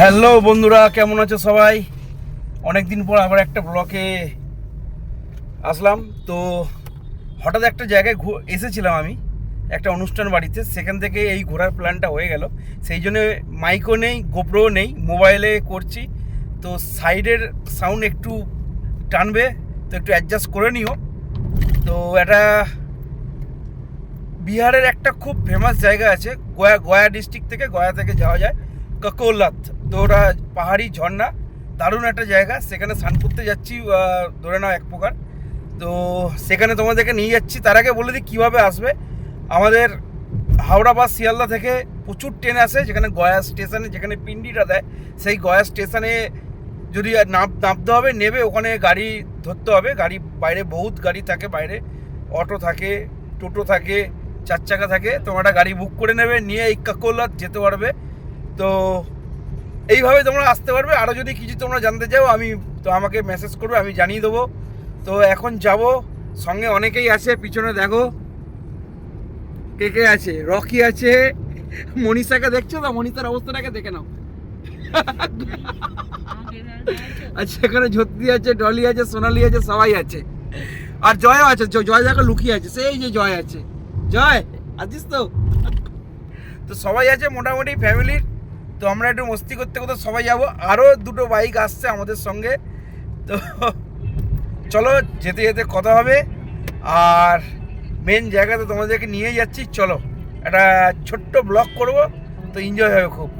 Hello বন্ধুরা, কেমন আছো সবাই? অনেক দিন পর আবার একটা ব্লকে আসলাম। তো হঠাৎ একটা জায়গায় এসেছিলাম আমি, একটা অনুষ্ঠান বাড়িতে। সেখান থেকে এই ঘোরার প্ল্যানটা হয়ে গেল। সেই জন্য মাইকও নেই গোপ্রো নেই মোবাইলে করছি। তো সাইডের সাউন্ড একটু টানবে, তো একটু অ্যাডজাস্ট করে নিও। তো এটা বিহারের একটা খুব ফেমাস জায়গা আছে, গয়া গয়া ডিস্ট্রিক্ট থেকে গয়া থেকে যাওয়া যায় ককৌলাত তো ওটা পাহাড়ি ঝর্ণা, দারুণ একটা জায়গা। সেখানে স্নান করতে যাচ্ছি ধরে নাও এক প্রকার। তো সেখানে তোমাদেরকে নিয়ে যাচ্ছি। তার আগে বলে দিই, কীভাবে আসবে? আমাদের হাওড়া বা শিয়ালদা থেকে প্রচুর ট্রেন আসে, যেখানে গয়া স্টেশনে, যেখানে পিন্ডিটা দেয়। সেই গয়া স্টেশনে যদি নাম নামতে হবে, নেবে, ওখানে গাড়ি ধরতে হবে। গাড়ি বাইরে বহুত গাড়ি থাকে বাইরে। অটো থাকে, টোটো থাকে, চার চাকা থাকে। তোমরা গাড়ি বুক করে নেবে, নিয়ে এই কাকোলাত যেতে পারবে। তো এইভাবে তোমরা আসতে পারবে। আরও যদি কিছু তোমরা জানতে চাও, আমি তো আমাকে মেসেজ করবে, আমি জানিয়ে দেবো। তো এখন যাব, সঙ্গে অনেকেই আছে, পিছনে দেখো। কে কে আছে? রকি আছে। মনীষাকে দেখছ তো মনীষার অবস্থাটাকে দেখে নাও। আচ্ছা এখানে জ্যোতি আছে, ডলি আছে, সোনালি আছে, সবাই আছে। আর জয় আছে, জয় দেখো, লুকিয়ে আছে। সেই যে জয় আছে। জয় আছিস তো? তো সবাই আছে, মোটামুটি ফ্যামিলির তো আমরা একটু মস্তি করতে করতে সবাই যাব। আরও দুটো বাইক আসছে আমাদের সঙ্গে। তো চলো, যেতে যেতে কথা হবে। আর মেন জায়গাতে তোমাদেরকে নিয়ে যাচ্ছি। চলো, একটা ছোট্ট ব্লগ করব। তো এনজয় হবে খুব।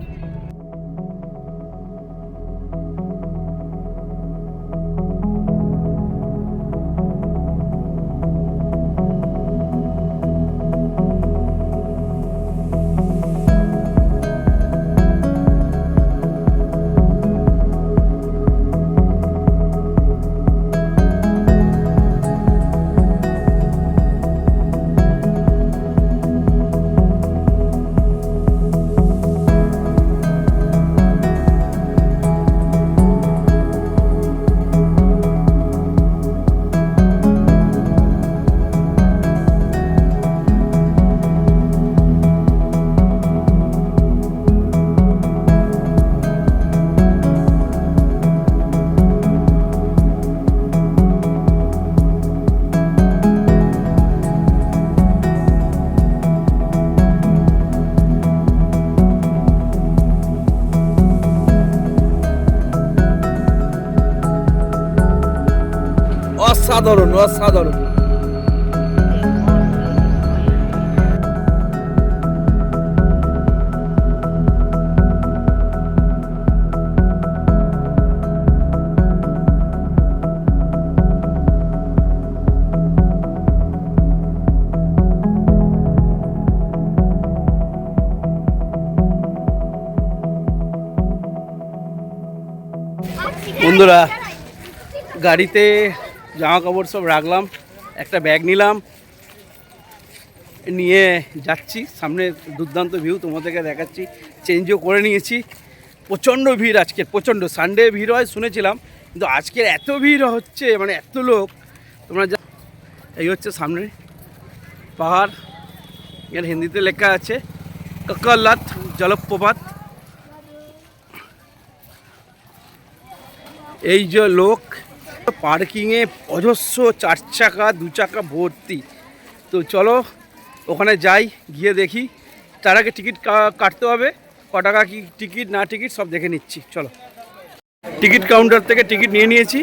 অসাধারণ অসাধারণ বন্ধুরা গাড়িতে জামা কাপড় সব রাখলাম, একটা ব্যাগ নিলাম, নিয়ে যাচ্ছি। সামনে দুর্দান্ত ভিউ তোমাদেরকে দেখাচ্ছি চেঞ্জও করে নিয়েছি। প্রচণ্ড ভিড় আজকে, প্রচণ্ড। সানডে ভিড় হয় শুনেছিলাম, কিন্তু আজকের এত ভিড় হচ্ছে মানে এত লোক, তোমরা যা এই হচ্ছে সামনে পাহাড়, এখানে হিন্দিতে লেখা আছে, ককলাত জলপ্রপাত। এই যে লোক পার্কিংয়ে অজস্র চার চাকা দু চাকা ভর্তি। তো চলো, ওখানে যাই, গিয়ে দেখি। তার আগে টিকিট কাটতে হবে। ক টাকা কি টিকিট, না টিকিট, সব দেখে নিচ্ছি। চলো। টিকিট কাউন্টার থেকে টিকিট নিয়ে নিয়েছি।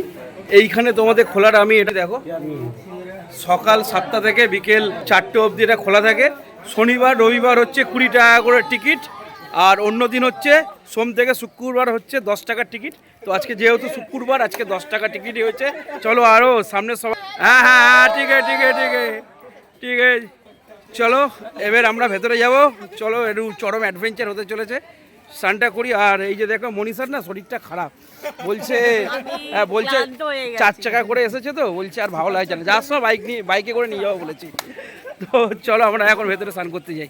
এইখানে তোমাদের খোলার আমি এটা দেখো। সকাল সাতটা থেকে বিকেল চারটে অবধি এটা খোলা থাকে। শনিবার, রবিবার হচ্ছে কুড়ি টাকা করে টিকিট। আর অন্য দিন হচ্ছে সোম থেকে শুক্রবার হচ্ছে দশ টাকার টিকিট। তো আজকে যেহেতু শুক্রবার আজকে দশ টাকা টিকিটই হয়েছে। চলো আরও সামনে সবাই হ্যাঁ হ্যাঁ হ্যাঁ ঠিক আছে ঠিক আছে ঠিক আছে ঠিক আছে। চলো এবার আমরা ভেতরে যাব। চলো একটু চরম অ্যাডভেঞ্চার হতে চলেছে। স্নানটা করি আর এই যে দেখো মনীষার না শরীরটা খারাপ। বলছে হ্যাঁ বলছে। চার চাকা করে এসেছে তো বলছে আর ভালো লাগছে না। যার সময় বাইক নিয়ে বাইকে করে নিয়ে যাব বলেছি। তো চলো আমরা এখন ভেতরে স্নান করতে যাই।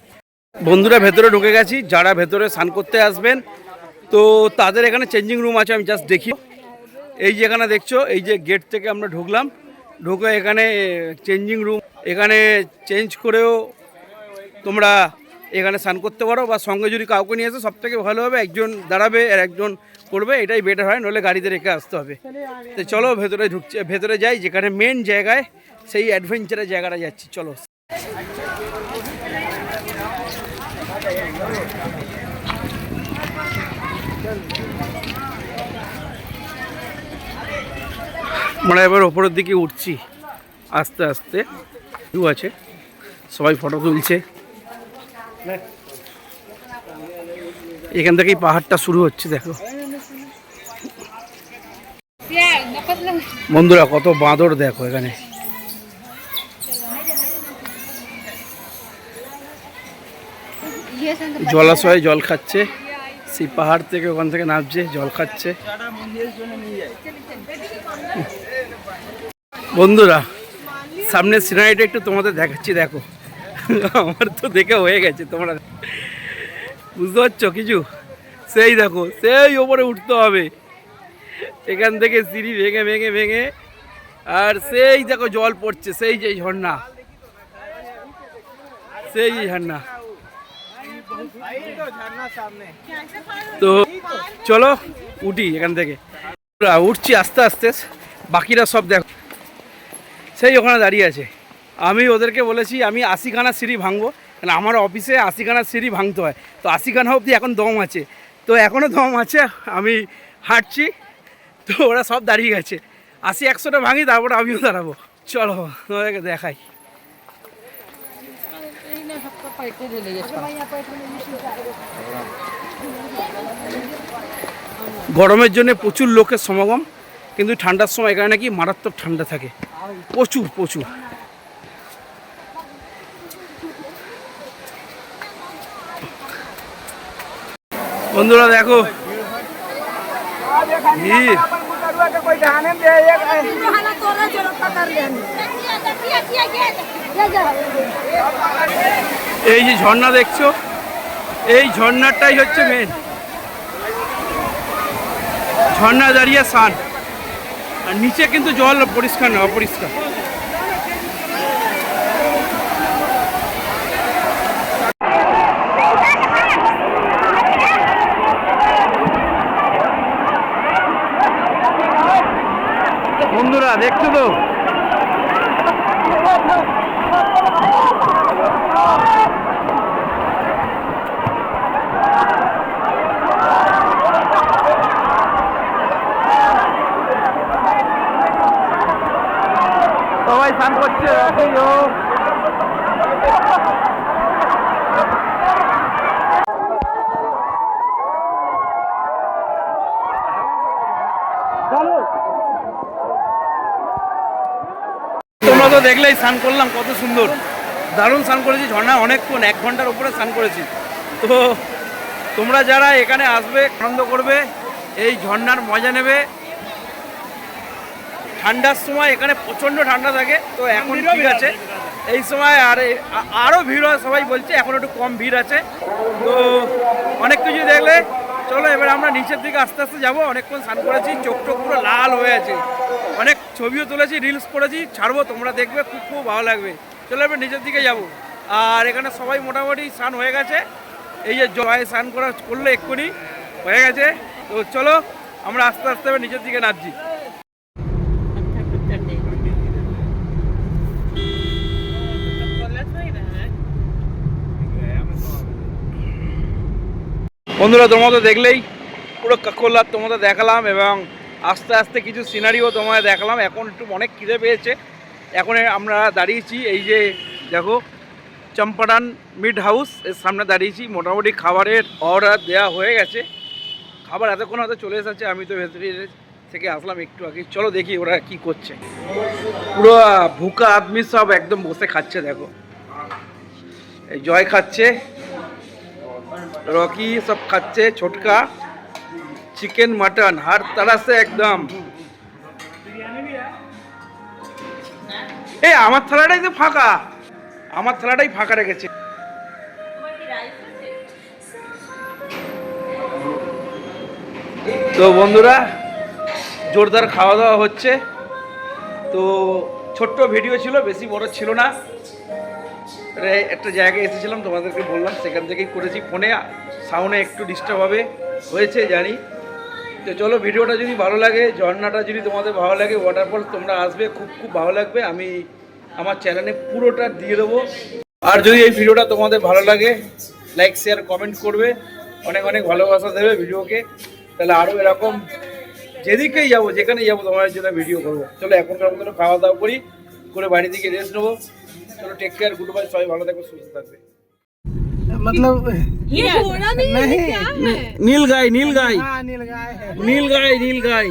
বন্ধুরা ভেতরে ঢুকে গেছি। যারা ভেতরে স্নান করতে আসবেন তো তাদের এখানে চেঞ্জিং রুম আছে, আমি জাস্ট দেখি। এই যে এখানে দেখছ, এই যে গেট থেকে আমরা ঢুকলাম, ঢুকে এখানে চেঞ্জিং রুম এখানে চেঞ্জ করেও তোমরা এখানে স্নান করতে পারো বা সঙ্গে যদি কাউকে নিয়ে আসো সব থেকে ভালো হবে, একজন দাঁড়াবে আর একজন করবে, এটাই বেটার হয় নলে গাড়িতে রেখে আসতে হবে। তো চলো ভেতরে ঢুকছে, ভেতরে যাই, যেখানে মেন জায়গায়, সেই অ্যাডভেঞ্চারের জায়গাটা যাচ্ছি, চলো। আমরা এবার ওপরের দিকে উঠছি। আস্তে আস্তে। আছে। সবাই ফটো তুলছে। এখান থেকেই পাহাড়টা শুরু হচ্ছে, দেখো। বন্ধুরা, কত বাঁদর, দেখো এখানে। জলাশয়ে জল খাচ্ছে। সেই পাহাড় থেকে ওখান থেকে নামছে, জল খাচ্ছে। বন্ধুরা, সামনের সিনারিটা একটু তোমাদের দেখাচ্ছি, দেখো। আমার তো দেখে হয়ে গেছে তোমরা। বুঝতে পারছ, কিছু? সেই দেখো, সেই ওপরে উঠতে হবে। এখান থেকে সিঁড়ি ভেঙে ভেঙে ভেঙে, আর সেই দেখো জল পড়ছে, সেই যে ঝর্ণা। সেই ঝর্ণা। তো চলো উঠি এখান থেকে। উঠছি আস্তে আস্তে, বাকিরা সব দেখো। সেই ওখানে দাঁড়িয়ে আছে। আমি ওদেরকে বলেছি, আমি আশিখানা সিঁড়ি ভাঙবো। কারণ আমার অফিসে আশিখানা সিঁড়ি ভাঙতে হয়। তো আশিখানা অবধি এখন দম আছে। তো এখনও দম আছে, আমি হাঁটছি। তো ওরা সব দাঁড়িয়ে গেছে। আশি একশোটা ভাঙি, তারপরে আমিও দাঁড়াবো। চলো তোমাদেরকে দেখাই। গরমের জন্য প্রচুর লোকের সমাগম কিন্তু ঠান্ডার সময় এখানে নাকি মারাত্মক ঠান্ডা থাকে প্রচুর প্রচুর বন্ধুরা দেখো ভিড় এই যে ঝর্ণা দেখছ, এই ঝর্ণাটাই হচ্ছে মেন ঝর্ণা দাঁড়িয়ে সান আর নিচে কিন্তু জল পরিষ্কার না, অপরিষ্কার। বন্ধুরা, দেখছ তো? তোমরা তো দেখলেই স্নান করলাম, কত সুন্দর। দারুণ স্নান করেছি, ঝর্ণা অনেকক্ষণ, এক ঘণ্টার উপরে স্নান করেছি। তো তোমরা যারা এখানে আসবে, আনন্দ করবে, এই ঝর্ণার মজা নেবে ঠান্ডার সময় এখানে প্রচণ্ড ঠান্ডা থাকে তো এখন ঠিক আছে। এই সময় আর আরও ভিড় হয় সবাই বলছে এখন একটু কম ভিড় আছে। তো অনেক কিছু দেখলে চলো এবার আমরা নিচের দিকে আস্তে আস্তে যাব অনেকক্ষণ স্নান করেছি চোখ টোক পুরো লাল হয়ে আছে। অনেক ছবিও তুলেছি রিলস করেছি ছাড়বো তোমরা দেখবে খুব খুব ভালো লাগবে। চলো এবার নিচের দিকে যাব। আর এখানে সবাই মোটামুটি স্নান হয়ে গেছে। এই যে জয় স্নান করা করলে এক্ষুনি হয়ে গেছে। তো চলো আমরা আস্তে আস্তে এবার নিচের দিকে নামছি। বন্ধুরা তোমাদের দেখলেই পুরো কাকল্লার তোমাদের দেখালাম এবং আস্তে আস্তে কিছু সিনারিও তোমাদের দেখালাম। এখন একটু অনেক খিদে পেয়েছে। এখন আমরা দাঁড়িয়েছি এই যে, দেখো চম্পারান মিড হাউস এর সামনে দাঁড়িয়েছি। মোটামুটি খাবারের অর্ডার দেওয়া হয়ে গেছে। খাবার এতক্ষণ হয়তো চলে এসেছে, আমি তো ভেতরে থেকে আসলাম একটু আগে। চলো দেখি ওরা কি করছে। পুরো ভুকা আদমি সব একদম বসে খাচ্ছে, দেখো। জয় খাচ্ছে। রকি সব খাচ্ছে ছোটকা চিকেন মটন हर तरह से একদম এই আমার থালাটাই তো ফাঁকা আমার থালাটাই ফাঁকা রেখেছে তো বন্ধুরা জোরদার খাওয়া দাওয়া হচ্ছে তো ছোট্ট ভিডিও ছিল বেশি বড় ছিল না রে- একটা জায়গায় এসেছিলাম, তোমাদেরকে বললাম, সেখান থেকেই করেছি। ফোনে সাউন্ডে একটু ডিস্টার্ব হবে, হয়েছে, জানি। তো চলো, ভিডিওটা যদি ভালো লাগে, ঝর্ণাটা যদি তোমাদের ভালো লাগে ওয়াটারফল তোমরা আসবে, খুব খুব ভালো লাগবে। আমি আমার চ্যানেলে পুরোটা দিয়ে দেবো। আর যদি এই ভিডিওটা তোমাদের ভালো লাগে লাইক শেয়ার কমেন্ট করবে। অনেক অনেক ভালোবাসা দেবে ভিডিওকে। তাহলে আরও এরকম যেদিকেই যাব যেখানেই যাব, তোমাদের জন্য ভিডিও করব। চলো, এখনকার মতো খাওয়া দাওয়া করি। করে বাড়ি থেকে রেস্ট নেবো চলো টেক কেয়ার গুড বাই সবাই ভালো থাকবে সুস্থ থাকবে मतलब ये घोड़ा नहीं है नहीं। क्या है নীল গাই নীল গাই हाँ नील गाय